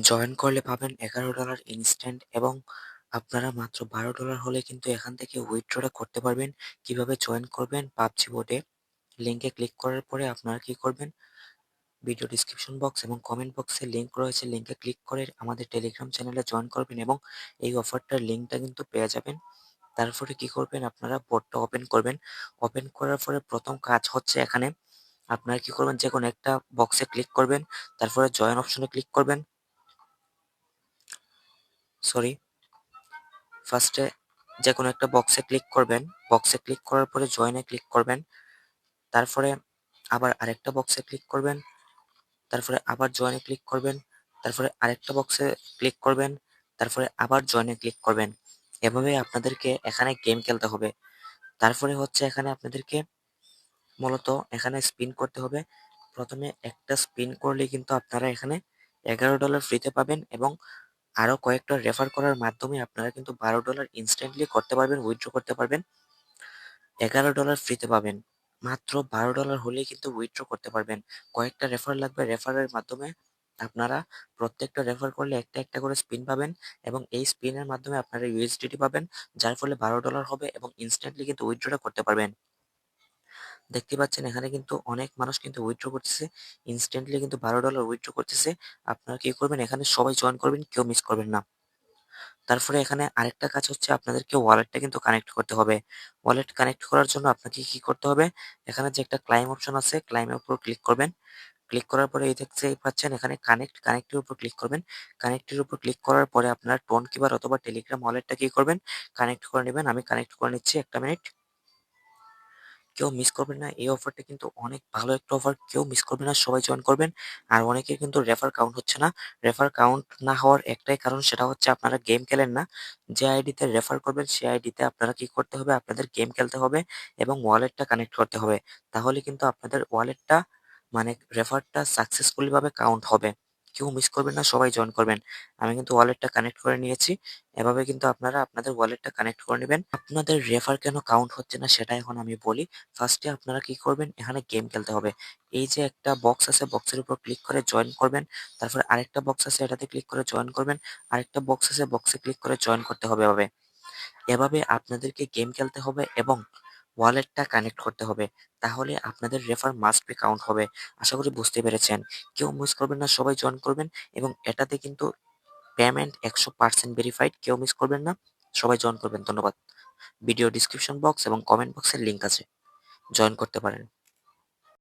Join করলে পাবেন এগারো ডলার ইনস্ট্যান্ট এবং আপনারা মাত্র বারো ডলার হলে কিন্তু এখান থেকে উইথড্রটা করতে পারবেন। কীভাবে জয়েন করবেন? পাবজি বোর্ডে লিঙ্কে ক্লিক করার পরে আপনারা কি করবেন? ভিডিও ডিসক্রিপশন বক্স এবং কমেন্ট বক্সে লিঙ্ক রয়েছে। লিঙ্কে ক্লিক করে আমাদের টেলিগ্রাম চ্যানেলে জয়েন করবেন এবং এই অফারটার লিঙ্কটা কিন্তু পেয়ে যাবেন। তারপরে কি করবেন? আপনারা বোর্ডটা ওপেন করবেন। ওপেন করার পরে প্রথম কাজ হচ্ছে এখানে আপনারা কি করবেন? যে কোনো একটা বক্সে ক্লিক করবেন। তারপরে জয়েন অপশনে ক্লিক করবেন। সরি ফার্স্টে যে কোনো একটা বক্সে ক্লিক করবেন। বক্সে ক্লিক করার পরে জয়েনে ক্লিক করবেন। তারপরে আবার আরেকটা বক্সে ক্লিক করবেন। তারপরে আবার জয়েনে ক্লিক করবেন। তারপরে আরেকটা বক্সে ক্লিক করবেন। তারপরে আবার জয়েনে ক্লিক করবেন। এভাবে আপনাদেরকে এখানে গেম খেলতে হবে। তারপরে হচ্ছে এখানে আপনাদেরকে মূলত এখানে স্পিন করতে হবে। প্রথমে একটা স্পিন করলে কিন্তু আপনারা এখানে এগারো ডলার ফ্রিতে পাবেন এবং আরও কয়েকটা রেফার করার মাধ্যমে আপনারা কিন্তু বারো ডলার ইনস্ট্যান্টলি করতে পারবেন উইথড্র করতে পারবেন। এগারো ডলার ফ্রিতে পাবেন। মাত্র বারো ডলার হলেই কিন্তু উইথড্র করতে পারবেন। কয়েকটা রেফার লাগবে। রেফারের মাধ্যমে আপনারা প্রত্যেকটা রেফার করলে একটা একটা করে স্পিন পাবেন এবং এই স্পিনের মাধ্যমে আপনারা ইউএসডিটি পাবেন, যার ফলে বারো ডলার হবে এবং ইনস্ট্যান্টলি কিন্তু উইথড্রটা করতে পারবেন। দেখতে পাচ্ছেন এখানে কিন্তু অনেক মানুষ কিন্তু উইথড্র করতেছে। ইনস্ট্যান্টলি কিন্তু বারো ডলার উইথড্র করতেছে। আপনারা কি করবেন? এখানে সবাই জয়েন করবেন, কেউ মিস করবেন না। তারপরে এখানে আরেকটা কাজ হচ্ছে আপনাদেরকে ওয়ালেটটা কিন্তু কানেক্ট করতে হবে। ওয়ালেট কানেক্ট করার জন্য আপনাকে কি করতে হবে? এখানে যে একটা ক্লাইম অপশন আছে ক্লাইমের উপর ক্লিক করবেন। ক্লিক করার পরে এই দেখতে পাচ্ছেন এখানে কানেক্ট কানেক্টের উপর ক্লিক করবেন। কানেক্টের উপর ক্লিক করার পরে আপনার টোন কিবার অথবা টেলিগ্রাম ওয়ালেটটা কি করবেন? কানেক্ট করে নেবেন। আমি কানেক্ট করে নিচ্ছি একটা মিনিট কেউ মিস করবেন না। এই অফারটা কিন্তু অনেক ভালো একটা অফার কেউ মিস করবেন না, সবাই জয়েন করবেন। আর অনেকের কিন্তু রেফার কাউন্ট হচ্ছে না। রেফার কাউন্ট না হওয়ার একটাই কারণ সেটা হচ্ছে আপনারা গেম খেলেন না। যে আইডিতে রেফার করবেন সেই আইডিতে আপনারা কি করতে হবে? আপনাদের গেম খেলতে হবে এবং ওয়ালেটটা কানেক্ট করতে হবে। তাহলে কিন্তু আপনাদের ওয়ালেটটা মানে রেফারটা সাকসেসফুলি ভাবে কাউন্ট হবে। কেউ মিস করবেন না, সবাই জয়েন করবেন। আমি কিন্তু ওয়ালেটটা কানেক্ট করে নিয়েছি। এভাবে কিন্তু আপনারা আপনাদের ওয়ালেটটা কানেক্ট করে নেবেন। আপনাদের রেফার কেন কাউন্ট হচ্ছে না সেটা এখন আমি বলি। ফার্স্টে আপনারা কি করবেন? এখানে গেম খেলতে হবে। এই যে একটা বক্স আছে বক্সের উপর ক্লিক করে জয়েন করবেন। তারপরে আরেকটা বক্স আছে, এটাতে ক্লিক করে জয়েন করবেন। আরেকটা বক্স আছে বক্সে ক্লিক করে জয়েন করতে হবে এভাবে। এভাবে আপনাদেরকে গেম খেলতে হবে এবং ওয়ালেটটা কানেক্ট করতে হবে, তাহলে আপনাদের রেফার মাস্ট বি কাউন্ট হবে। আশা করি বুঝতে পেরেছেন। কেউ মিস করবেন না, সবাই জয়েন করবেন এবং এটাতে কিন্তু পেমেন্ট একশো পার্সেন্ট ভেরিফাইড কেউ মিস করবেন না, সবাই জয়েন করবেন। ধন্যবাদ। ভিডিও ডিসক্রিপশন বক্স এবং কমেন্ট বক্সের লিঙ্ক আছে। জয়েন করতে পারেন।